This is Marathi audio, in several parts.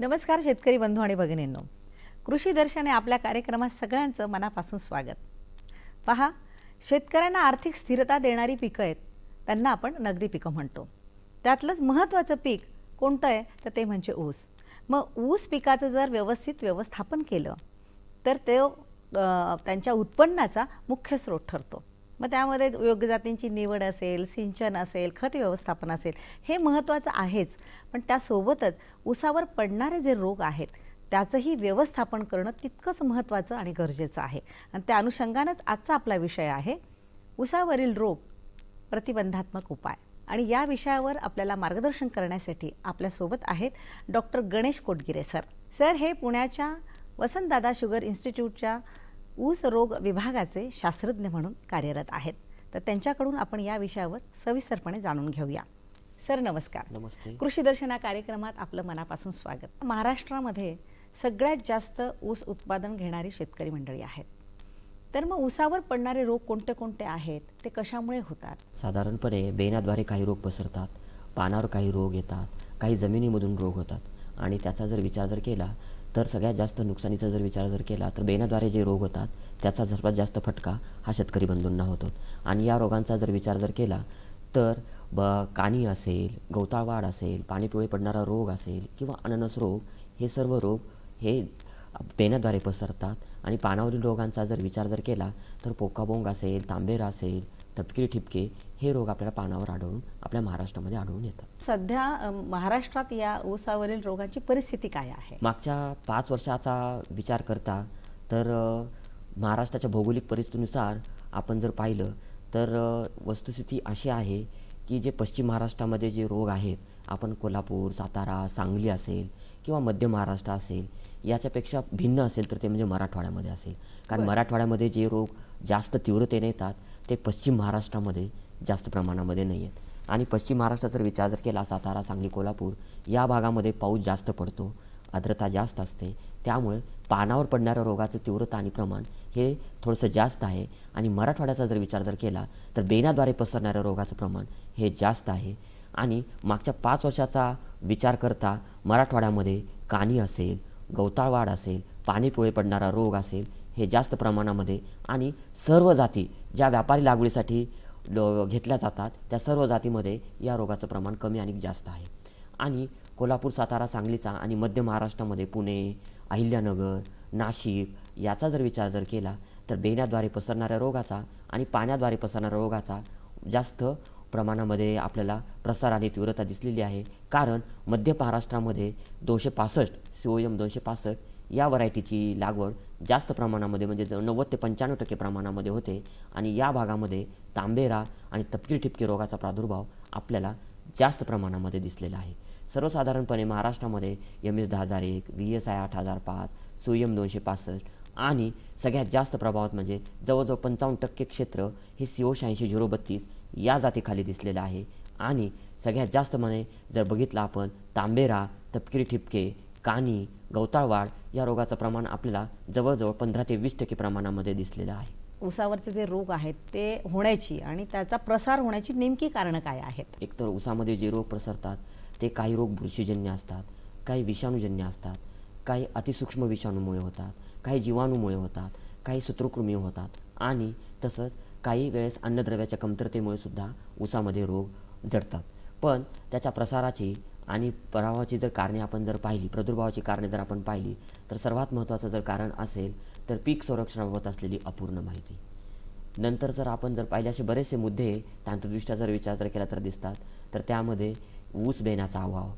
नमस्कार शेतकरी बंधू आणि भगिनींनो. कृषी दर्शने आपल्या कार्यक्रमात सगळ्यांचं मनापासून स्वागत. पहा शेतकऱ्यांना आर्थिक स्थिरता देणारी पिकं आहेत त्यांना आपण नगदी पिकं म्हणतो. त्यातलंच महत्त्वाचं पीक कोणतं आहे तर ते म्हणजे ऊस. मग ऊस पिकाचं जर व्यवस्थित व्यवस्थापन केलं तर ते त्यांच्या उत्पन्नाचा मुख्य स्रोत ठरतो. मग त्यामध्ये योग्य जातींची निवड असेल सिंचन असेल खत व्यवस्थापन असेल हे महत्त्वाचं आहेच. पण त्यासोबतच उसावर पडणारे जे रोग आहेत त्याचंही व्यवस्थापन करणं तितकंच महत्त्वाचं आणि गरजेचं आहे. आणि त्या अनुषंगानंच आजचा आपला विषय आहे उसावरील रोग प्रतिबंधात्मक उपाय. आणि या विषयावर आपल्याला मार्गदर्शन करण्यासाठी आपल्यासोबत आहेत doctor Ganesh Kotgire sir. Sir हे पुण्याच्या वसंतदादा शुगर इन्स्टिट्यूटच्या ऊस रोग विभागाचे शास्त्रज्ञ म्हणून कार्यरत आहेत. तर त्यांच्याकडून आपण या विषयावर सविस्तरपणे जाणून घेऊया. सर नमस्कार. नमस्ते. कृषी दर्शन कार्यक्रमात आपलं मनापासून स्वागत. महाराष्ट्रामध्ये सगळ्यात जास्त ऊस उत्पादन घेणारी शेतकरी मंडळी आहेत. तर मग ऊसावर पडणारे रोग कोणते कोणते आहेत? ते कशामुळे होतात? साधारणपणे बेण्याद्वारे काही रोग पसरतात पानावर काही रोग येतात काही जमिनीमधून रोग होतात. आणि त्याचा जर विचार जर केला तर सगळ्यात जास्त नुकसानीचा जर विचार जर केला तर बेनाद्वारे जे रोग होतात त्याचा सर्वात जास्त फटका हा शेतकरी बंधूंना होतो. आणि या रोगांचा जर विचार जर केला तर ब कानी असेल गवताळवाढ असेल पाणीपिवळे पडणारा रोग असेल किंवा अननस रोग हे सर्व रोग हे पेण्याद्वारे पसरतात. आणि पानावरील रोगांचा जर विचार जर केला तर पोकाबोंग असेल तांबेरा असेल तपकिरी ठिपके हे रोग आपल्याला पानावर आढळून आपल्या महाराष्ट्रामध्ये आढळून येतात. सध्या महाराष्ट्रात या ऊसावरील रोगाची परिस्थिती काय आहे? मागच्या पाच वर्षाचा विचार करता तर महाराष्ट्राच्या भौगोलिक परिस्थितीनुसार आपण जर पाहिलं तर वस्तुस्थिती अशी आहे की जे पश्चिम महाराष्ट्रामध्ये जे रोग आहेत आपण कोल्हापूर सातारा सांगली असेल किंवा मध्य महाराष्ट्र असेल याच्यापेक्षा भिन्न असेल तर ते म्हणजे मराठवाड्यामध्ये असेल. कारण मराठवाड्यामध्ये जे रोग जास्त तीव्रतेने येतात ते पश्चिम महाराष्ट्रामध्ये जास्त प्रमाणामध्ये नाही आहेत. आणि पश्चिम महाराष्ट्राचा जर विचार जर केला सातारा सांगली कोल्हापूर या भागामध्ये पाऊस जास्त पडतो आर्द्रता जास्त असते त्यामुळे पानावर पडणाऱ्या रोगाचं तीव्रता आणि प्रमाण हे थोडंसं जास्त आहे. आणि मराठवाड्याचा जर विचार जर केला तर बेनाद्वारे पसरणाऱ्या रोगाचं प्रमाण हे जास्त आहे. आणि मागच्या पाच वर्षाचा विचार करता मराठवाड्यामध्ये कानी असेल गवताळवाढ असेल पाणीपुळे पडणारा रोग असेल हे जास्त प्रमाणामध्ये आणि सर्व जाती ज्या व्यापारी लागवडीसाठी लो- घेतल्या जातात त्या सर्व जातीमध्ये या रोगाचं प्रमाण कमी आणि जास्त आहे. आणि कोल्हापूर सातारा सांगलीचा आणि मध्य महाराष्ट्रामध्ये पुणे अहिल्यानगर नाशिक याचा जर विचार जर केला तर बेण्याद्वारे पसरणाऱ्या रोगाचा आणि पाण्याद्वारे पसरणाऱ्या रोगाचा जास्त प्रमाणामध्ये आपल्याला प्रसार आणि तीव्रता दिसलेली आहे. कारण मध्य महाराष्ट्रामध्ये दोनशे पासष्ट सी ओ एम दोनशे पासष्ट या व्हरायटीची लागवड जास्त प्रमाणामध्ये म्हणजे ज नव्वद ते पंच्याण्णव टक्के प्रमाणामध्ये होते आणि या भागामध्ये तांबेरा आणि तपकीर ठिपके रोगाचा प्रादुर्भाव आपल्याला जास्त प्रमाणामध्ये दिसलेला आहे. सर्वसाधारणपणे महाराष्ट्रामध्ये एम एस दहा हजार एक व्ही एस आय आठ हजार पाच सुयम दोनशे पासष्ट आणि सगळ्यात जास्त प्रभावात म्हणजे जवळजवळ पंचावन्न टक्के क्षेत्र हे सी ओ शहाऐंशी झिरो बत्तीस या जातीखाली दिसलेलं आहे. आणि सगळ्यात जास्त म्हणे जर बघितलं आपण तांबेरा तपकिरी ठिपके कानी गवताळवाढ या रोगाचं प्रमाण आपल्याला जवळजवळ पंधरा ते वीस टक्के प्रमाणामध्ये दिसलेलं आहे. ऊसावरचे जे रोग आहेत ते होण्याची आणि त्याचा प्रसार होण्याची नेमकी कारणं काय आहेत? एकतर ऊसामध्ये जे रोग प्रसरतात ते काही रोग बुरशीजन्य असतात काही विषाणूजन्य असतात काही अतिसूक्ष्म विषाणूमुळे होतात काही जीवाणूमुळे होतात काही सूत्रकृमी होतात आणि तसंच काही वेळेस अन्नद्रव्याच्या कमतरतेमुळे सुद्धा ऊसामध्ये रोग जडतात. पण त्याच्या प्रसाराची आणि प्रभावाची जर कारणे आपण जर पाहिली प्रादुर्भावाची कारणे जर आपण पाहिली तर सर्वात महत्त्वाचं जर कारण असेल तर पीक संरक्षणाबाबत असलेली अपूर्ण माहिती. नंतर जर आपण जर पाहिले असे बरेचसे मुद्दे तांत्रिकदृष्ट्या जर विचार जर केला तर दिसतात तर त्यामध्ये ऊस बेण्याचा अभाव.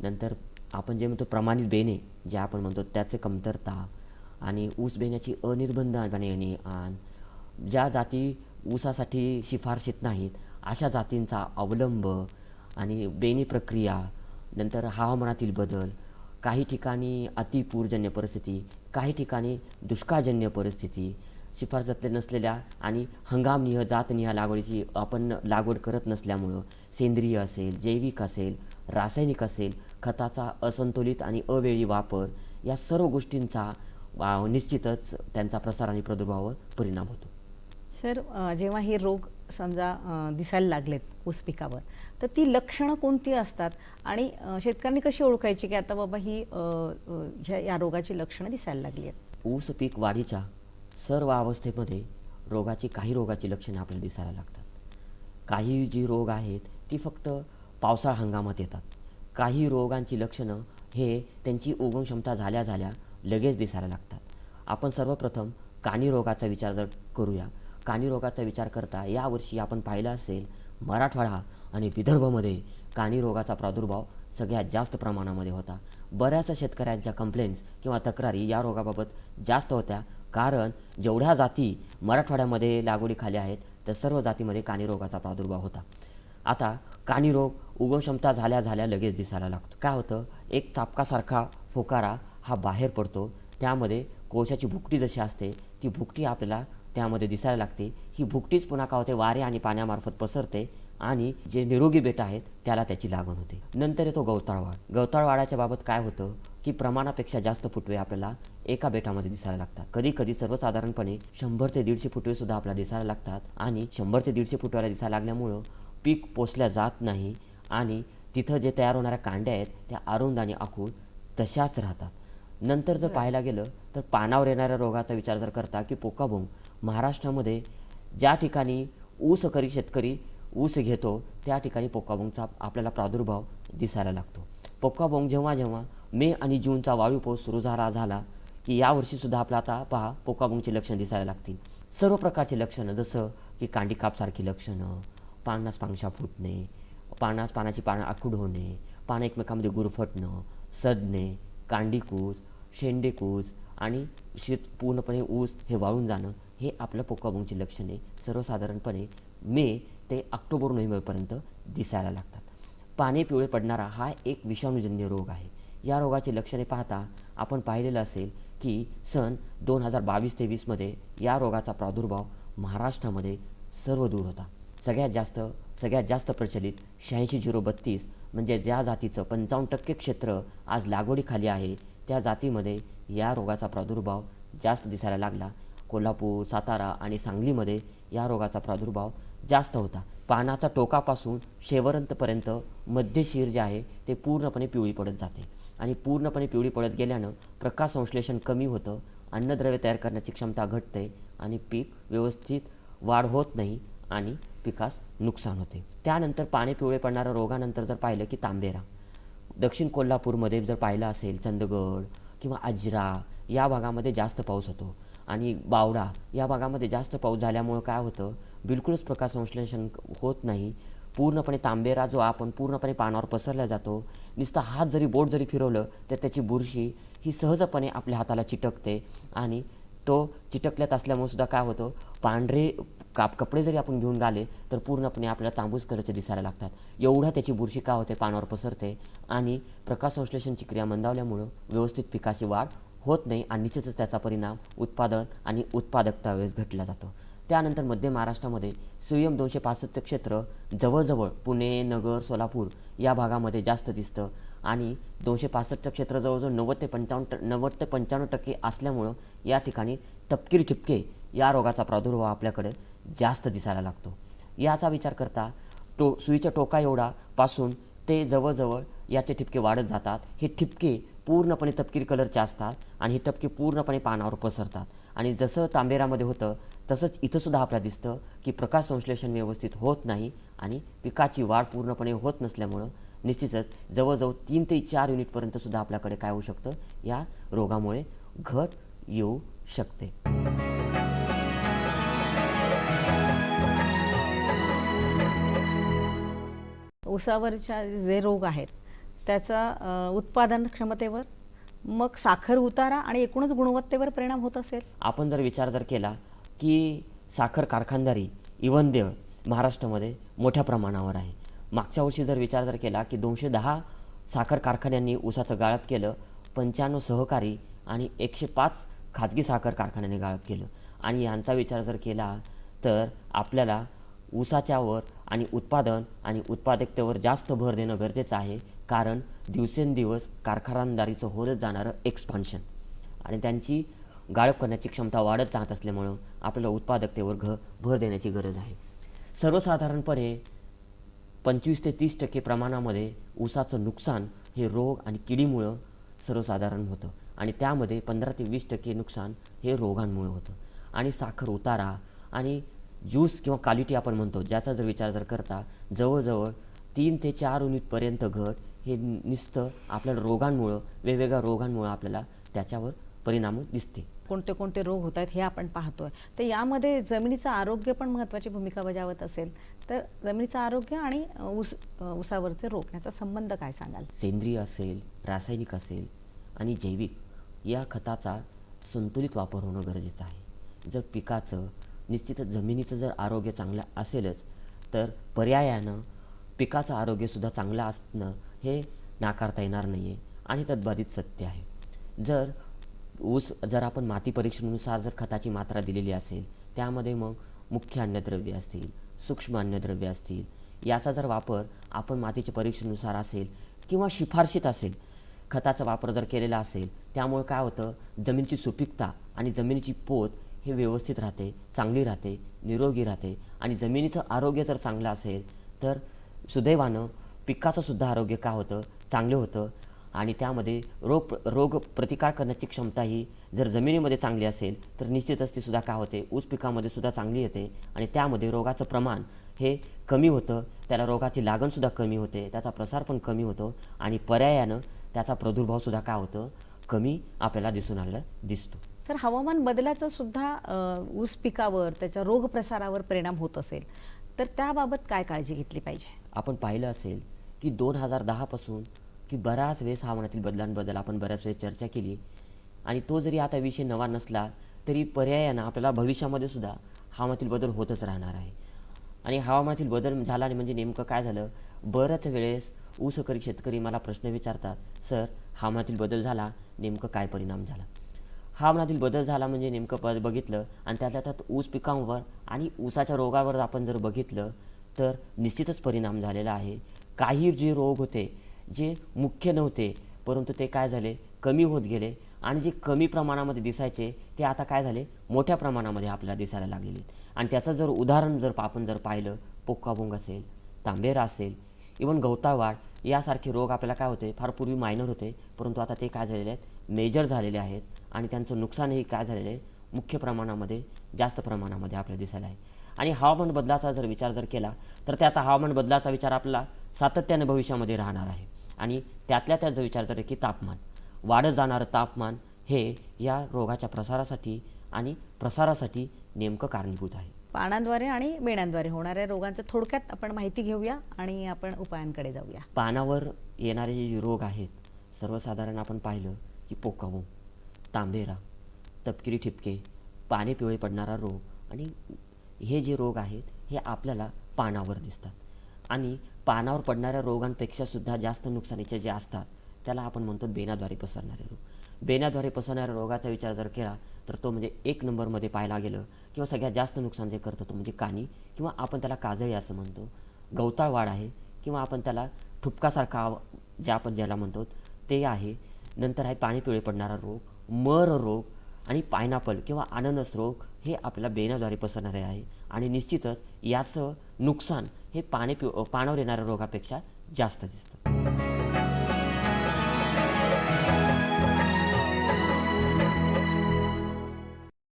नंतर आपण जे म्हणतो प्रमाणित बेणे जे आपण म्हणतो त्याचे कमतरता आणि ऊस बेण्याची अनिर्बंधपणे येणे आण ज्या जाती ऊसासाठी शिफारशीत नाहीत अशा जातींचा अवलंब आणि बेणी प्रक्रिया नंतर हवामानातील बदल काही ठिकाणी अतिपूरजन्य परिस्थिती काही ठिकाणी दुष्काळजन्य परिस्थिती शिफारसातले नसलेल्या आणि हंगामनिह जातनिह लागवडीची आपण लागवड करत नसल्यामुळं सेंद्रिय असेल जैविक असेल रासायनिक असेल खताचा असंतुलित आणि अवेळी वापर या सर्व गोष्टींचा वा- निश्चितच त्यांचा प्रसार आणि प्रादुर्भावावर परिणाम होतो. सर जेव्हा हे रोग समजा दिसायला लागलेत ऊस पिकावर तर ती लक्षणं कोणती असतात? आणि शेतकऱ्यांनी कशी ओळखायची की आता बाबा ही ह्या या रोगाची लक्षणं दिसायला लागली आहेत? ऊस पीक वाढीच्या सर्व अवस्थेमध्ये रोगाची काही रोगाची लक्षणं आपल्याला दिसायला लागतात. काही जी रोग आहेत ती फक्त पावसाळा हंगामात येतात. काही रोगांची लक्षणं हे त्यांची उगम क्षमता झाल्या झाल्या लगेच दिसायला लागतात. आपण सर्वप्रथम कानी रोगाचा विचार जर करूया कानी रोगाचा विचार करता यावर्षी आपण पाहिलं असेल मराठवाडा आणि विदर्भमध्ये कानी रोगाचा प्रादुर्भाव सगळ्यात जास्त प्रमाणामध्ये होता. बऱ्याचशा शेतकऱ्यांच्या कंप्लेंट्स किंवा तक्रारी या रोगाबाबत जास्त होत्या. कारण जेवढ्या जाती मराठवाड्यामध्ये लागवडीखाली आहेत त्या सर्व जातीमध्ये कानी रोगाचा प्रादुर्भाव होता. आता कानी रोग उगमक्षमता झाल्या झाल्या लगेच दिसायला लागतो. काय होतं? एक चापकासारखा फोकारा हा बाहेर पडतो. त्यामध्ये कोळशाची भुकटी जशी असते ती भुकटी आपल्याला त्यामध्ये दिसायला लागते. ही भुकटीच पुन्हा का होते वारे आणि पाण्यामार्फत पसरते आणि जे निरोगी बेट आहेत त्याला त्याची लागण होते. नंतर येतो गवताळवाड. गवताळवाडाच्या बाबत काय होतं की प्रमाणापेक्षा जास्त फुटवे आपल्याला एका बेटामध्ये दिसायला लागतात. कधी कधी सर्वसाधारणपणे शंभर ते दीडशे फुटवे सुद्धा आपल्याला दिसायला लागतात आणि शंभर ते दीडशे फुटव्याला दिसायला लागल्यामुळं पीक पोचल्या जात नाही आणि तिथं जे तयार होणाऱ्या कांड्या आहेत त्या अरुंद आणि आखूड तशाच राहतात. नंतर जर पाहायला गेलं तर पानावर येणाऱ्या रोगाचा विचार जर करता की पोकाबोंग महाराष्ट्रामध्ये ज्या ठिकाणी ऊसकरी शेतकरी ऊस घेतो त्या ठिकाणी पोकाबोंगचा आपल्याला प्रादुर्भाव दिसायला लागतो. पोकाबोंग जेव्हा जेव्हा मे आणि जूनचा वाळू पाऊस सुरू झाला झाला की यावर्षीसुद्धा आपला आता पहा पोकाबोंगची लक्षणं दिसायला लागतील. सर्व प्रकारची लक्षणं जसं की कांडी कापसारखी लक्षणं पानास पांगशा फुटणे पानास पानाची पानं आखूड होणे पानं एकमेकामध्ये गुरफटणं सडणे कांडीकूज शेंडेकूज आणि शेत पूर्णपणे ऊस हे वाळून जाणं हे आपल्या पोकाबोंगची लक्षणे सर्वसाधारणपणे मे ते ऑक्टोबर नोव्हेंबरपर्यंत दिसायला लागतात. पाने पिवळे पडणारा हा एक विषाणूजन्य रोग आहे. या रोगाची लक्षणे पाहता आपण पाहिलेलं असेल की सन दोन हजार बावीस ते वीसमध्ये या रोगाचा प्रादुर्भाव महाराष्ट्रामध्ये सर्व दूर होता. सगळ्यात जास्त सगळ्यात जास्त प्रचलित शहाऐंशी झिरो बत्तीस म्हणजे ज्या जातीचं पंचावन्न टक्के क्षेत्र आज लागवडीखाली आहे त्या जातीमध्ये या रोगाचा प्रादुर्भाव जास्त दिसायला लागला. कोल्हापूर सातारा आणि सांगलीमध्ये या रोगाचा प्रादुर्भाव जास्त होता. पानाचा टोकापासून शेवरंतपर्यंत मध्यशीर जे आहे ते पूर्णपणे पिवळी पडत जाते. आणि पूर्णपणे पिवळी पडत गेल्यानं प्रकाश संश्लेषण कमी होतं अन्नद्रव्य तयार करण्याची क्षमता घटते आणि पीक व्यवस्थित वाढ होत नाही आणि पिकास नुकसान होते. त्यानंतर पाणी पिवळे पडणाऱ्या रोगानंतर जर पाहिलं की तांबेरा. दक्षिण कोल्हापूरमध्ये जर पाहिलं असेल चंदगड किंवा अजरा या भागामध्ये जास्त पाऊस होतो. आणि बावडा या भागामध्ये जास्त पाऊस झाल्यामुळं काय होतं? बिलकुलच प्रकाश संश्लेषण होत नाही. पूर्णपणे तांबेरा जो आपण पूर्णपणे पानावर पसरला जातो नुसता हात जरी बोट जरी फिरवलं तर त्याची बुरशी ही सहजपणे आपल्या हाताला चिटकते आणि तो चिटकल्यात असल्यामुळे सुद्धा काय होतं पांढरे काप कपडे जरी आपण घेऊन गाले तर पूर्णपणे आपल्याला तांबूस कलरचे दिसायला लागतात. एवढा त्याची बुरशी का होते पानावर पसरते आणि प्रकाश संश्लेषणची क्रिया मंदावल्यामुळं व्यवस्थित पिकाची वाढ होत नाही आणि निश्चितच त्याचा परिणाम उत्पादन आणि उत्पादकता वेळेस घटला जातो. त्यानंतर मध्य महाराष्ट्रामध्ये सुयम दोनशे पासष्टचं क्षेत्र जवळजवळ पुणे नगर सोलापूर या भागामध्ये जास्त दिसतं. आणि दोनशे पासष्टचं क्षेत्र जवळजवळ नव्वद ते पंचावन्न ट नव्वद ते पंच्याण्णव टक्के असल्यामुळं या ठिकाणी तपकिरी ठिपके या रोगाचा प्रादुर्भाव आपल्याकडे जास्त दिसायला लागतो. याचा विचार करता टो सुईच्या टोका एवढा पासून ते जवळजवळ याचे ठिपके वाढत जातात. हे ठिपके पूर्णपणे तपकिरी कलरचे असतात आणि हे टपके पूर्णपणे पानावर पसरतात. आणि जसं तांबेरामध्ये होतं तसंच इथंसुद्धा आपल्याला दिसतं की प्रकाश संश्लेषण व्यवस्थित होत नाही आणि पिकाची वाढ पूर्णपणे होत नसल्यामुळं निश्चितच जवळजवळ तीन ते चार युनिटपर्यंत सुद्धा आपल्याकडे काय होऊ शकतं? या रोगामुळे घट येऊ शकते. ऊसावरच्या जे रोग आहेत त्याचा उत्पादन क्षमतेवर मग साखर उतारा आणि एकूणच गुणवत्तेवर परिणाम होत असेल? आपण जर विचार जर केला की साखर कारखानदारी इवनदेव महाराष्ट्रामध्ये मोठ्या प्रमाणावर आहे. मागच्या वर्षी जर विचार जर केला की दोनशे दहा साखर कारखान्यांनी ऊसाचं गाळप केलं पंच्याण्णव सहकारी आणि एकशे पाच खाजगी साखर कारखान्याने गाळप केलं. आणि यांचा विचार जर केला तर आपल्याला ऊसाच्यावर आणि उत्पादन आणि उत्पादकतेवर जास्त भर देणं गरजेचं आहे. कारण दिवसेंदिवस कारखानदारीचं होतच जाणारं एक्सपान्शन आणि त्यांची गाळप करण्याची क्षमता वाढत जात असल्यामुळं आपल्याला उत्पादकतेवर घ भर देण्याची गरज आहे. सर्वसाधारणपणे पंचवीस ते तीस टक्के प्रमाणामध्ये ऊसाचं नुकसान हे रोग आणि किडीमुळं सर्वसाधारण होतं. आणि त्यामध्ये पंधरा ते वीस टक्के नुकसान हे रोगांमुळे होतं. आणि साखर उतारा आणि ज्यूस किंवा क्वालिटी आपण म्हणतो ज्याचा जर विचार जर करता जवळजवळ तीन ते चार युनिटपर्यंत घट हे निसतं आपल्याला रोगांमुळं वेगवेगळ्या रोगांमुळं आपल्याला त्याच्यावर परिणाम दिसते. कोणते कोणते रोग होत आहेत हे आपण पाहतोय. तर यामध्ये जमिनीचं आरोग्य पण महत्त्वाची भूमिका बजावत असेल. तर जमिनीचं आरोग्य आणि ऊस ऊसावरचे रोग याचा संबंध काय सांगाल? सेंद्रिय असेल रासायनिक असेल आणि जैविक या खताचा संतुलित वापर होणं गरजेचं आहे. जर पिकाचं निश्चितच जमिनीचं जर आरोग्य चांगलं असेलच तर पर्यायानं पिकाचं आरोग्यसुद्धा चांगलं असणं हे नाकारता येणार नाही आहे आणि तद्बाधित सत्य आहे. जर ऊस जर आपण माती परीक्षेनुसार जर खताची मात्रा दिलेली असेल त्यामध्ये मग मुख्य अन्नद्रव्ये असतील. सूक्ष्म अन्नद्रव्ये असतील. याचा जर वापर आपण मातीच्या परीक्षेनुसार असेल किंवा शिफारशीत असेल खताचा वापर जर केलेला असेल त्यामुळे काय होतं? जमिनीची सुपीकता आणि जमिनीची पोत हे व्यवस्थित राहते चांगली राहते निरोगी राहते आणि जमिनीचं आरोग्य जर चांगलं असेल तर सुदैवानं पिकाचंसुद्धा आरोग्य का होतं? चांगलं होतं. आणि त्यामध्ये रोग रोग प्रतिकार करण्याची क्षमता ही जर जमिनीमध्ये चांगली असेल तर निश्चितच ती सुद्धा काय होते? ऊस पिकामध्ये सुद्धा चांगली येते आणि त्यामध्ये रोगाचं प्रमाण हे कमी होतं. त्याला रोगाची लागणसुद्धा कमी होते त्याचा प्रसार पण कमी होतो आणि पर्यायानं त्याचा प्रादुर्भावसुद्धा काय होतं? कमी आपल्याला दिसून आलेला दिसतो. तर हवामान बदलाचा सुद्धा ऊस पिकावर त्याच्या रोग प्रसारावर परिणाम होत असेल तर त्याबाबत काय काळजी घेतली पाहिजे? आपण पाहिलं असेल की दोन हजार दहापासून की बऱ्याच वेळेस हवामानातील बदलांबद्दल आपण बऱ्याच वेळेस चर्चा केली. आणि तो जरी आता विषय नवा नसला तरी पर्यायानं आपल्याला भविष्यामध्ये सुद्धा हवामानातील बदल होतच राहणार आहे. आणि हवामानातील बदल झाला आणि म्हणजे नेमकं काय झालं? बऱ्याच वेळेस ऊसकरी शेतकरी मला प्रश्न विचारतात सर हवामानातील बदल झाला? नेमकं काय परिणाम झाला? हवामानातील बदल झाला म्हणजे नेमकं ब बघितलं आणि त्यातल्या त्यात ऊस पिकांवर आणि ऊसाच्या रोगावर आपण जर बघितलं तर निश्चितच परिणाम झालेला आहे. काही जे रोग होते जे मुख्य नव्हते परंतु ते काय झाले? कमी होत गेले. आणि जे कमी प्रमाणामध्ये दिसायचे ते आता काय झाले? मोठ्या प्रमाणामध्ये आपल्याला दिसायला लागलेले आणि त्याचं जर उदाहरण जर आपण जर पाहिलं पोक्काभोंग असेल तांबेरा असेल इवन गवताळवाढ यासारखे रोग आपल्याला काय होते? फार पूर्वी मायनर होते परंतु आता ते काय झालेले आहेत? मेजर झालेले आहेत. आणि त्यांचं नुकसानही काय झालेलं आहे? मुख्य प्रमाणामध्ये जास्त प्रमाणामध्ये आपल्याला दिसायला आहे. आणि हवामान बदलाचा जर विचार जर केला तर त्या आता हवामान बदलाचा विचार आपला सातत्याने भविष्यामध्ये राहणार आहे. आणि त्यातल्या त्यात जर विचार जर की तापमान वाढत जाणारं तापमान हे या रोगाच्या प्रसारासाठी आणि प्रसारासाठी नेमकं कारणीभूत आहे. पानांद्वारे आणि बेण्याद्वारे होणाऱ्या रोगांचं थोडक्यात आपण माहिती घेऊया आणि आपण उपायांकडे जाऊया. पानावर येणारे जे रोग आहेत सर्वसाधारण आपण पाहिलं की पोकावू तांबेरा तपकिरी ठिपके पाने पिवळे पडणारा रोग आणि हे जे रोग आहेत हे आपल्याला पानावर दिसतात. आणि पानावर पडणाऱ्या रोगांपेक्षा सुद्धा जास्त नुकसानीचे जे असतात त्याला आपण म्हणतो बेनाद्वारे पसरणारे रोग. बेनाद्वारे पसरणाऱ्या रोगाचा विचार जर केला तर तो म्हणजे एक नंबरमध्ये पाहायला गेलं किंवा सगळ्यात जास्त नुकसान जे करतो तो म्हणजे कानी किंवा आपण त्याला काजळी असं म्हणतो. गवताळ वाढ आहे किंवा आपण त्याला ठुपकासारखा जे आपण ज्याला म्हणतो ते आहे. नंतर आहे पाणी पिवळे पडणारा रोग मर रोग आणि पायनॅपल किंवा अननस रोग हे आपल्याला बेनाद्वारे पसरणारे आहे. आणि निश्चितच याचं नुकसान हे पाणी पिव पाण्यावर येणाऱ्या रोगापेक्षा जास्त दिसतं.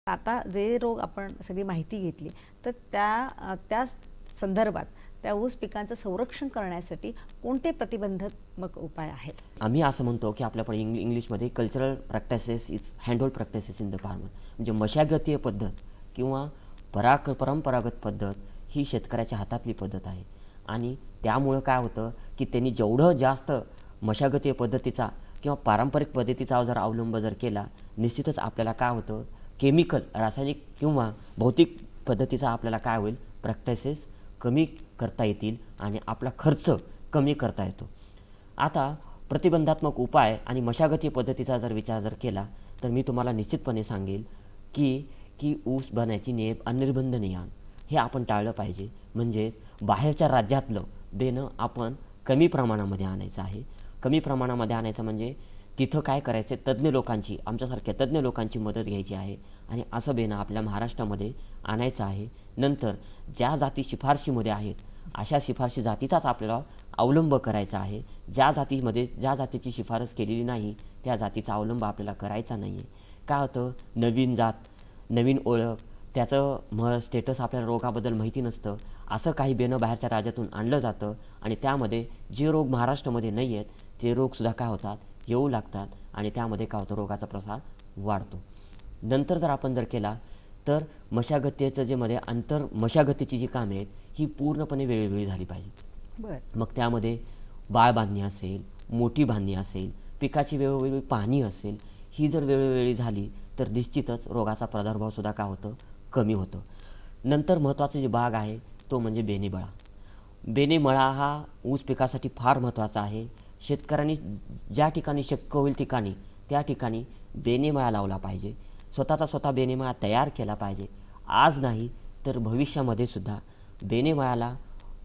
आता जे रोग आपण सगळी माहिती घेतली तर त्या त्या संदर्भात त्या ऊस पिकांचं संरक्षण करण्यासाठी कोणते प्रतिबंधात्मक उपाय आहेत? आम्ही असं म्हणतो की आपल्याकडे इंग्ल इंग्लिशमध्ये cultural practices is handhold practices in the farmer म्हणजे मशागतीय पद्धत किंवा पराक परंपरागत पद्धत ही शेतकऱ्याच्या हातातली पद्धत आहे. आणि त्यामुळं काय होतं की त्यांनी जेवढं जास्त मशागतीय पद्धतीचा किंवा पारंपरिक पद्धतीचा जर अवलंब जर केला निश्चितच आपल्याला काय होतं केमिकल रासायनिक किंवा भौतिक पद्धतीचा आपल्याला काय होईल प्रॅक्टिसेस कमी करता येतील आणि आपला खर्च कमी करता येतो. आता प्रतिबंधात्मक उपाय आणि मशागती पद्धतीचा जर विचार जर केला तर मी तुम्हाला निश्चितपणे सांगेल की की ऊस बनायची ने अनिर्बंध नियम हे आपण टाळलं पाहिजे. म्हणजेच बाहेरच्या राज्यातलं बेनं आपण कमी प्रमाणामध्ये आणायचं आहे. कमी प्रमाणामध्ये आणायचं म्हणजे तिथं काय करायचं आहे तज्ज्ञ लोकांची आमच्यासारख्या तज्ज्ञ लोकांची मदत घ्यायची आहे आणि असं बेणं आपल्या महाराष्ट्रामध्ये आणायचं आहे. नंतर ज्या जाती शिफारशीमध्ये आहेत अशा शिफारशी जातीचाच आपल्याला अवलंब करायचा आहे. ज्या जातीमध्ये ज्या जातीची शिफारस केलेली नाही त्या जातीचा अवलंब आपल्याला करायचा नाही आहे काय होतं? नवीन जात नवीन ओळख त्याचं म स्टेटस आपल्याला रोगाबद्दल माहिती नसतं. असं काही बेणं बाहेरच्या राज्यातून आणलं जातं आणि त्यामध्ये जे रोग महाराष्ट्रामध्ये नाही आहेत ते रोगसुद्धा काय होतात? येऊ लागतात आणि त्यामध्ये काय होतं? रोगाचा प्रसार वाढतो. नंतर जर आपण जर केला तर मशागतीचं जे मध्ये अंतर मशागतीची जी कामे आहेत ही पूर्णपणे वेळोवेळी झाली पाहिजे. मग त्यामध्ये बाळ बांधणी असेल मोठी बांधणी असेल पिकाची वेळोवेळी पाहणी असेल ही जर वेळोवेळी झाली तर निश्चितच रोगाचा प्रादुर्भावसुद्धा काय होतं? कमी होतं. नंतर महत्त्वाचा जे भाग आहे तो म्हणजे बेनेबळा. बेनेमळा हा ऊस पिकासाठी फार महत्त्वाचा आहे. शेतकऱ्यांनी ज्या ठिकाणी शक्य होईल ठिकाणी त्या ठिकाणी बेनेमळा लावला पाहिजे. स्वतःचा स्वतः बेनेमळा तयार केला पाहिजे. आज नाही तर भविष्यामध्ये सुद्धा बेनेमळाला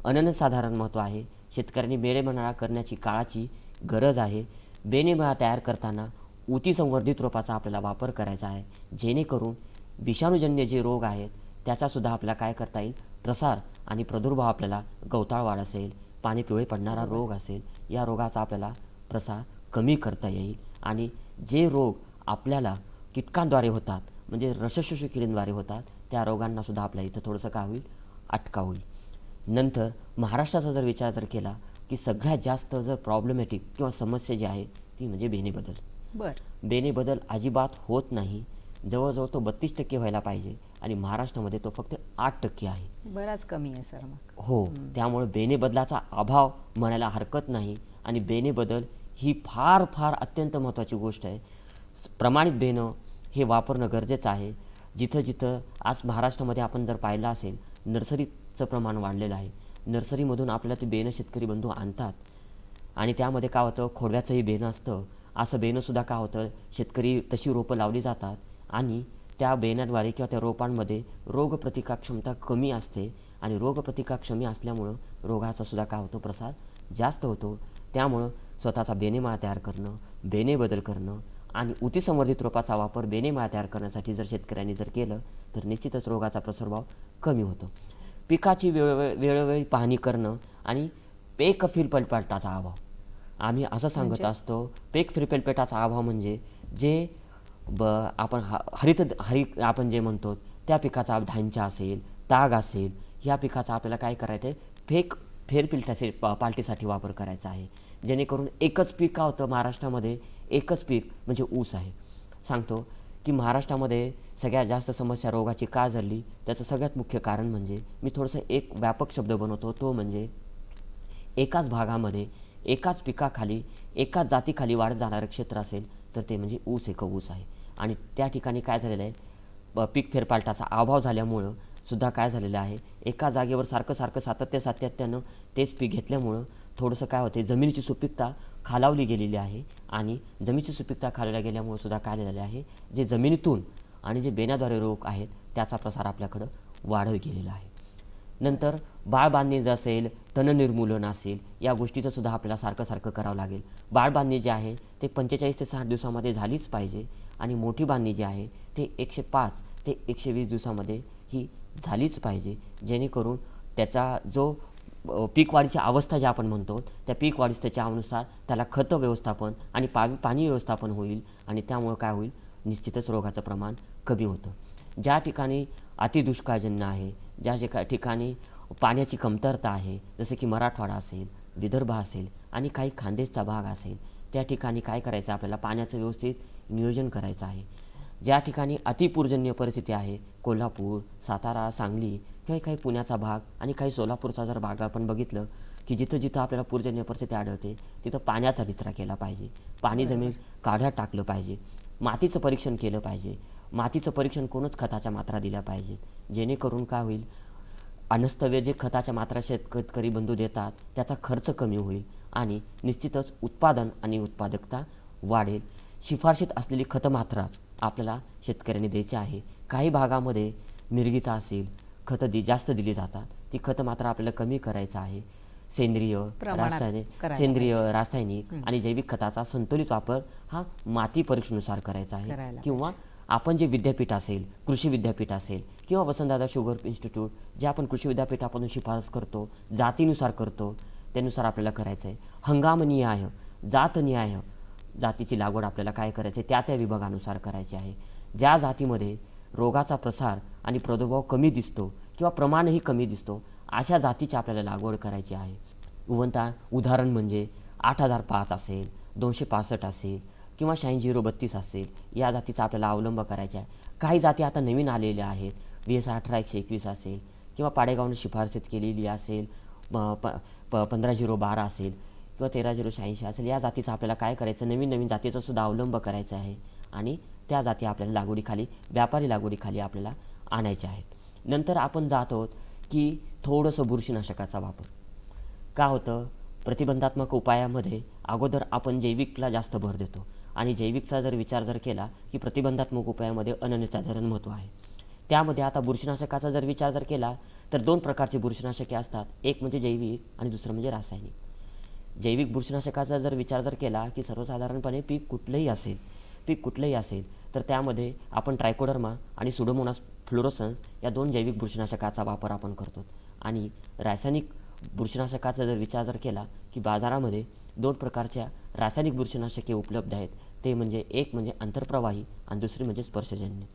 अनन्यसाधारण महत्त्व आहे. शेतकऱ्यांनी बेनेमळा करण्याची काळाची गरज आहे. बेनेमळा तयार करताना ऊतीसंवर्धित रोपाचा आपल्याला वापर करायचा आहे. जेणेकरून विषाणूजन्य जे रोग आहेत त्याचासुद्धा आपल्याला काय करता येईल? प्रसार आणि प्रादुर्भाव आपल्याला गवताळ वाढ असेल. पाणी पिवळे पडणारा रोग असेल या रोगाचा आपल्याला प्रसार कमी करता येईल. आणि जे रोग आपल्याला कीटकांद्वारे होतात म्हणजे रसशोषी किडींद्वारे होतात त्या रोगांनासुद्धा आपल्या इथं थोडंसं काय होईल? अटका होईल. नंतर महाराष्ट्राचा जर विचार जर केला की सगळ्यात जास्त जर प्रॉब्लेमॅटिक किंवा समस्या जी आहे ती म्हणजे बेनेबदल. बरं. बेनेबदल अजिबात होत नाही. जवळजवळ तो बत्तीस टक्के व्हायला पाहिजे. आणि महाराष्ट्रामध्ये तो फक्त आठ टक्के आहे. बराच कमी आहे सर मग. हो त्यामुळे बेनेबदलाचा अभाव म्हणायला हरकत नाही आणि बेनेबदल ही फार फार अत्यंत महत्त्वाची गोष्ट आहे. प्रमाणित बेनं हे वापरणं गरजेचं आहे. जिथं जिथं आज महाराष्ट्रामध्ये आपण जर पाहिलं असेल नर्सरीचं प्रमाण वाढलेलं आहे. नर्सरीमधून आपल्याला ते बेनं शेतकरी बंधू आणतात. आणि त्यामध्ये काय होतं खोडव्याचंही बेनं असतं. असं बेनंसुद्धा काय होतं शेतकरी तशी रोपं लावली जातात आणि त्या बेण्याद्वारे किंवा त्या रोपांमध्ये रोगप्रतिकारक्षमता कमी असते आणि रोगप्रतिकारक्षमी असल्यामुळं रोगाचा सुद्धा काय होतो? प्रसार जास्त होतो. त्यामुळं स्वतःचा बेनेमाळा तयार करणं बेने बदल करणं आणि उतीसंवर्धित रोपाचा वापर बेनेमाळा तयार करण्यासाठी जर शेतकऱ्यांनी जर केलं तर निश्चितच रोगाचा प्रसारभाव कमी होतो. पिकाची वेळोवेळी वेळोवेळी पाहणी करणं आणि पेक फिरपलपाटाचा अभाव. आम्ही असं सांगत असतो पेक फिरपेलपेटाचा अभाव म्हणजे जे ब आपण ह हरित हरित आपण जे म्हणतो त्या पिकाचा ढांचा असेल ताग असेल या पिकाचा आपल्याला काय करायचं आहे फेक फेरपिलटाचे पा पाल्टीसाठी वापर करायचा आहे. जेणेकरून एकच पीक का होतं महाराष्ट्रामध्ये? एकच पीक म्हणजे ऊस आहे. सांगतो की महाराष्ट्रामध्ये सगळ्यात जास्त समस्या रोगाची का झाली? त्याचं सगळ्यात मुख्य कारण म्हणजे मी थोडंसं एक व्यापक शब्द बनवतो तो म्हणजे एकाच भागामध्ये एकाच पिकाखाली एकाच जातीखाली वाढत जाणारं क्षेत्र असेल तर ते म्हणजे ऊस एक ऊस आहे. आणि त्या ठिकाणी काय झालेलं आहे? पीक फेरपालटाचा अभाव झाल्यामुळं सुद्धा काय झालेलं आहे? एका जागेवर सारखं सारखं सातत्य सातत्यानं तेच पीक घेतल्यामुळं थोडंसं काय होते जमिनीची सुपीकता खालावली गेलेली आहे आणि जमिनीची सुपीकता खालवल्या गेल्यामुळं सुद्धा काय झालेलं आहे? जे जमिनीतून आणि जे बेण्याद्वारे रोग आहेत त्याचा प्रसार आपल्याकडं वाढत गेलेला आहे. नंतर बाळ बांधणी जे असेल तणनिर्मूलन असेल या गोष्टीचं सुद्धा आपल्याला सारखं सारखं करावं लागेल. बाळ बांधणी जे आहे ते पंचेचाळीस ते साठ दिवसामध्ये झालीच पाहिजे आणि मोठी बांधणी जी आहे ते एकशे पाच ते एकशे वीस दिवसामध्ये ही झालीच पाहिजे. जेणेकरून त्याचा जो पीक वाढीची अवस्था जी आपण म्हणतो त्या पीक वाढीच्या अनुसार त्याला खतं व्यवस्थापन आणि पा पाणी व्यवस्थापन होईल आणि त्यामुळं काय होईल निश्चितच रोगाचं प्रमाण कमी होतं. ज्या ठिकाणी अतिदुष्काळजन्य आहे ज्या ठिका ठिकाणी पाण्याची कमतरता आहे जसे की मराठवाडा असेल विदर्भ असेल आणि काही खानदेशचा भाग असेल त्या ठिकाणी काय करायचं? आपल्याला पाण्याचं व्यवस्थित नियोजन करायचं आहे. ज्या ठिकाणी अतिपूरजन्य परिस्थिती आहे कोल्हापूर सातारा सांगली किंवा काही पुण्याचा भाग आणि काही सोलापूरचा जर भाग आपण बघितलं की जिथं जिथं आपल्याला पूरजन्य परिस्थिती आढळते तिथं पाण्याचा निचरा केला पाहिजे. पाणी जमीन काढ्यात टाकलं पाहिजे. मातीचं परीक्षण केलं पाहिजे. मातीचं परीक्षण करूनच खताच्या मात्रा दिल्या पाहिजेत. जेणेकरून काय होईल? अनस्तव्य जे खताच्या मात्रा शेतकरी बंधू देतात त्याचा खर्च कमी होईल आणि निश्चितच उत्पादन आणि उत्पादकता वाढेल. शिफारशीत असलेली खतमात्राच आपल्याला शेतकऱ्यांनी द्यायची आहे. काही भागामध्ये मिरगीचा असेल खतं दि जास्त दिली जातात ती खतमात्रा आपल्याला कमी करायचं आहे. सेंद्रिय रासायनिक सेंद्रिय रासायनिक आणि जैविक खताचा संतुलित वापर हा माती परीक्षेनुसार करायचा आहे किंवा आपण जे विद्यापीठ असेल कृषी विद्यापीठ असेल किंवा वसंतदादा शुगर इन्स्टिट्यूट जे आपण कृषी विद्यापीठापासून शिफारस करतो जातीनुसार करतो त्यानुसार आपल्याला करायचं आहे. हंगामनिहाय जातनिहाय जातीची लागवड आपल्याला काय करायचं आहे त्या त्या विभागानुसार करायची आहे. ज्या जातीमध्ये रोगाचा प्रसार आणि प्रादुर्भाव कमी दिसतो किंवा प्रमाणही कमी दिसतो अशा जातीची आपल्याला लागवड करायची आहे. उवंता उदाहरण म्हणजे आठ हजार पाच असेल दोनशे पासष्ट असेल किंवा शहाऐंशी झिरो बत्तीस असेल या जातीचा आपल्याला अवलंब करायचा आहे. काही जाती आता नवीन आलेल्या आहेत. वी एस अठरा एकशे एकवीस असेल किंवा पाडेगावने शिफारसीत केलेली असेल प- प- प- पंधरा झिरो बारा असेल किंवा तेरा झिरो शहाऐंशी असेल या जातीचा आपल्याला काय करायचं? नवीन नवीन जातीचा सुद्धा अवलंब करायचा आहे. आणि त्या जाती आपल्याला लागवडीखाली व्यापारी लागवडीखाली आपल्याला आणायच्या आहेत. नंतर आपण जात आहोत की थोडंसं बुरशीनाशकाचा वापर. का होतं? प्रतिबंधात्मक उपायामध्ये अगोदर आपण जैविकला जास्त भर देतो. आणि जैविकचा जर विचार जर केला की प्रतिबंधात्मक उपायामध्ये अनन्यसाधारण महत्त्व आहे. त्यामध्ये आता बुरशीनाशकाचा जर विचार जर केला तर दोन प्रकारचे बुरशीनाशके असतात. एक म्हणजे जैविक आणि दुसरं म्हणजे रासायनिक. जैविक बुरशीनाशकाचा जर विचार जर केला की सर्वसाधारणपणे पीक कुठलंही असेल पीक कुठलंही असेल तर त्यामध्ये आपण ट्रायकोडर्मा आणि सुडोमोनास फ्लोरोसन्स या दोन जैविक बुरशीनाशकाचा वापर आपण करतो. आणि रासायनिक बुरशीनाशकाचा जर विचार जर केला की बाजारामध्ये दोन प्रकारच्या रासायनिक बुरशीनाशके उपलब्ध आहेत. ते म्हणजे एक म्हणजे आंतरप्रवाही आणि दुसरी म्हणजे स्पर्शजन्य.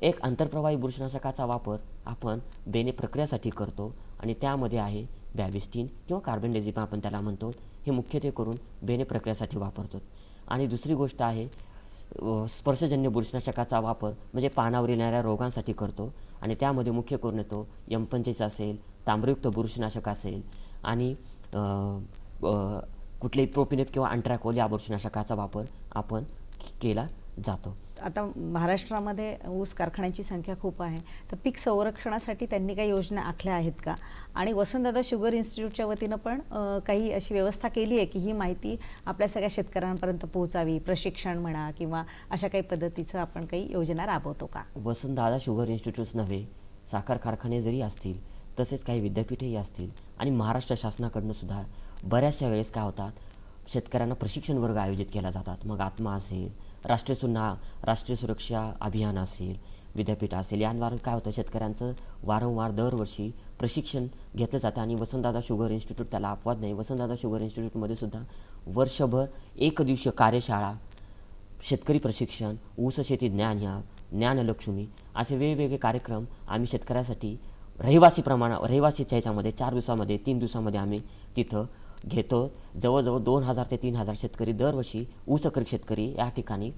एक आंतरप्रवाही बुरशीनाशकाचा वापर आपण बेने प्रक्रियासाठी करतो आणि त्यामध्ये आहे बॅबिस्टीन किंवा कार्बन डेझिपा आपण त्याला म्हणतो. हे मुख्यत्वे करून बेने प्रक्रियासाठी वापरतो. आणि दुसरी गोष्ट आहे स्पर्शजन्य बुरशीनाशकाचा वापर म्हणजे पानावर येणाऱ्या रोगांसाठी करतो. आणि त्यामध्ये मुख्य करून येतो एम असेल तांबरयुक्त बुरशीनाशक असेल आणि कुठलेही प्रोपिनेट किंवा अँट्रॅकोल या बुरशीनाशकाचा वापर आपण केला जातो. आता महाराष्ट्रामध्ये ऊस कारखान्यांची संख्या खूप आहे. तर पीक संरक्षणासाठी त्यांनी काही योजना आखल्या आहेत का? आणि वसंतदादा शुगर इन्स्टिट्यूटच्या वतीनं पण काही अशी व्यवस्था केली आहे की ही माहिती आपल्या सगळ्या शेतकऱ्यांपर्यंत पोहोचावी प्रशिक्षण म्हणा किंवा अशा काही पद्धतीचं आपण काही योजना राबवतो का? वसंतदादा शुगर इन्स्टिट्यूट्स नव्हे साखर कारखाने जरी असतील तसेच काही विद्यापीठेही असतील. आणि महाराष्ट्र शासनाकडनं सुद्धा बऱ्याचशा वेळेस काय होतात शेतकऱ्यांना प्रशिक्षण वर्ग आयोजित केला जातात. मग आत्मा असेल राष्ट्रीय सुन्हा राष्ट्रीय सुरक्षा अभियान असेल विद्यापीठ असेल यांवर काय होतं शेतकऱ्यांचं वारंवार दरवर्षी प्रशिक्षण घेतलं जातं. आणि वसंतदादा शुगर इन्स्टिट्यूट त्याला अपवाद नाही. वसंतदादा शुगर इन्स्टिट्यूटमध्ये सुद्धा वर्षभर एक दिवशीय कार्यशाळा शेतकरी प्रशिक्षण ऊस शेती ज्ञान ह्या ज्ञानलक्ष्मी असे वेगवेगळे कार्यक्रम आम्ही शेतकऱ्यासाठी रहिवासी प्रमाणा रहिवासीच्या ह्याच्यामध्ये चार दिवसामध्ये तीन दिवसामध्ये आम्ही तिथं घेतो. जवळजवळ दोन हजार ते तीन हजार शेतकरी दरवर्षी ऊसकरी शेतकरी या ठिकाणी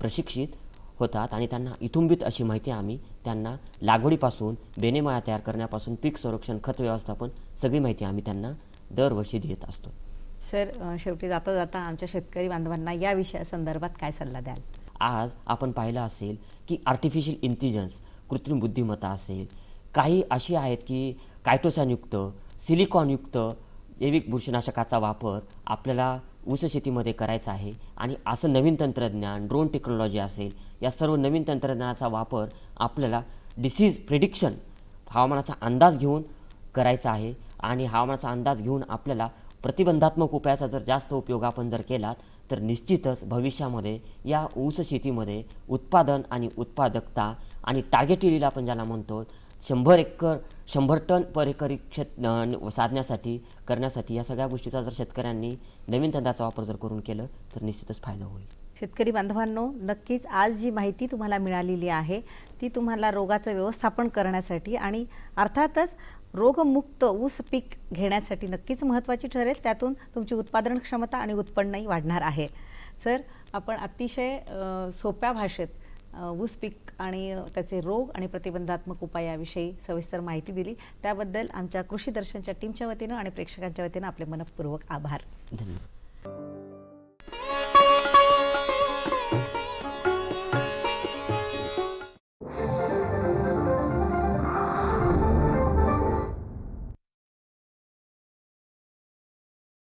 प्रशिक्षित होतात आणि त्यांना इथुंबित अशी माहिती आम्ही त्यांना लागवडीपासून बेनेमाळा तयार करण्यापासून पीक संरक्षण खत व्यवस्थापन सगळी माहिती आम्ही त्यांना दरवर्षी देत असतो. सर शेवटी जाता जाता आमच्या शेतकरी बांधवांना या विषयासंदर्भात काय सल्ला द्याल? आज आपण पाहिलं असेल की आर्टिफिशियल इंटेलिजन्स कृत्रिम बुद्धिमत्ता असेल काही अशी आहेत की कायटोसॅनयुक्त सिलिकॉनयुक्त जैविक बुरशीनाशकाचा वापर आपल्याला ऊस शेतीमध्ये करायचा आहे. आणि असं नवीन तंत्रज्ञान ड्रोन टेक्नॉलॉजी असेल या सर्व नवीन तंत्रज्ञानाचा वापर आपल्याला डिसीज प्रिडिक्शन हवामानाचा अंदाज घेऊन करायचा आहे. आणि हवामानाचा अंदाज घेऊन आपल्याला प्रतिबंधात्मक उपायाचा जर जास्त उपयोग आपण जर केलात तर निश्चितच भविष्यामध्ये या ऊस शेतीमध्ये उत्पादन आणि उत्पादकता आणि टार्गेट आपण ज्याला म्हणतो शंभर एकर शंभर टन पर एकरी क्षेत साधण्यासाठी करण्यासाठी या सगळ्या गोष्टीचा जर शेतकऱ्यांनी नवीन तंत्राचा वापर जर करून केलं तर निश्चितच फायदा होईल. शेतकरी बांधवांनो नक्कीच आज जी माहिती तुम्हाला मिळालेली आहे ती तुम्हाला रोगाचं व्यवस्थापन करण्यासाठी आणि अर्थातच रोगमुक्त ऊस पीक घेण्यासाठी नक्कीच महत्त्वाची ठरेल. त्यातून तुमची उत्पादन क्षमता आणि उत्पन्नही वाढणार आहे. सर आपण अतिशय सोप्या भाषेत ऊस पीक आणि त्याचे रोग आणि प्रतिबंधात्मक उपायाविषयी सविस्तर माहिती दिली. त्याबद्दल आमच्या कृषी दर्शनच्या टीमच्या वतीनं आणि प्रेक्षकांच्या वतीनं आपले मनपूर्वक आभार. धन्यवाद.